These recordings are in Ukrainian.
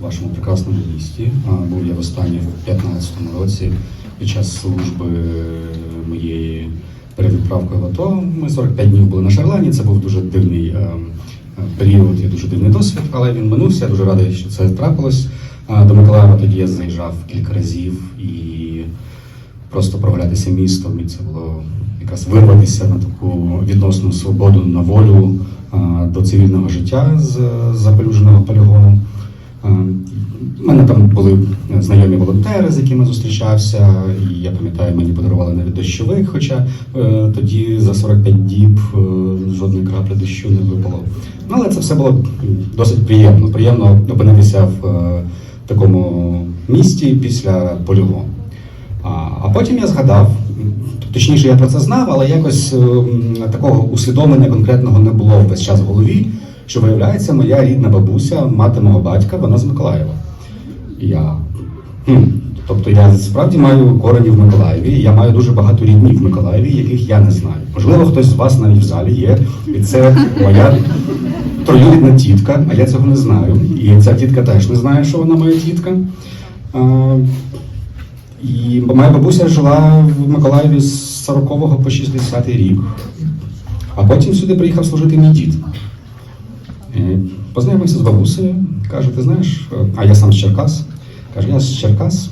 вашому прекрасному місті. Був я в останній в 15-му році під час служби моєї перед відправкою в АТО. Ми 45 днів були на Шарлані. Це був дуже дивний е, е, період і дуже дивний досвід, але він минувся. Я дуже радий, що це трапилось. До Миколаєва тоді я заїжджав кілька разів і просто прогулятися містом. І це було якраз вирватися на таку відносну свободу на волю до цивільного життя з запелюженого полігону. Там були знайомі волонтери, з якими зустрічався, і я пам'ятаю, мені подарували навіть дощовик, хоча е, тоді за 45 діб е, жодної краплі дощу не випало. Ну, але це все було досить приємно. Приємно опинитися в е, такому місті після полігону. А, а потім я згадав, точніше, я про це знав, але якось ем, такого усвідомлення конкретного не було весь час в голові, що виявляється, моя рідна бабуся, мати мого батька, вона з Миколаєва. Я. Тобто я справді маю корені в Миколаєві, я маю дуже багато ріднів в Миколаєві, яких я не знаю. Можливо, хтось з вас навіть в залі є, і це моя троюрідна тітка, а я цього не знаю. І ця тітка теж не знає, що вона моя тітка. І моя бабуся жила в Миколаєві з 40 по 60 рік. А потім сюди приїхав служити мій дід. Е, Познайомився з бабусею, каже, ти знаєш, а я сам з Черкас. Каже, я з Черкас.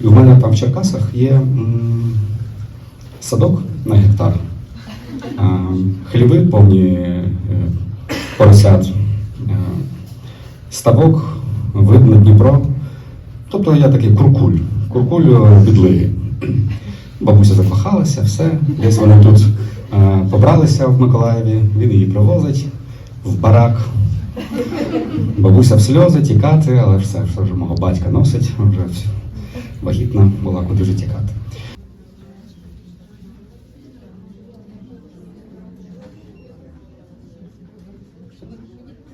І у мене там в Черкасах є м, садок на гектар, а, хліви повні е, поросят, е, ставок, вид на Дніпро. Тобто я такий куркуль, куркуль відлиги. Бабуся закохалася, все. Десь вони тут е, побралися в Миколаєві, він її привозить в барак. Бабуся в сльози тікати, але все, все ж мого батька носить, вже вагітна була, куди ж тікати.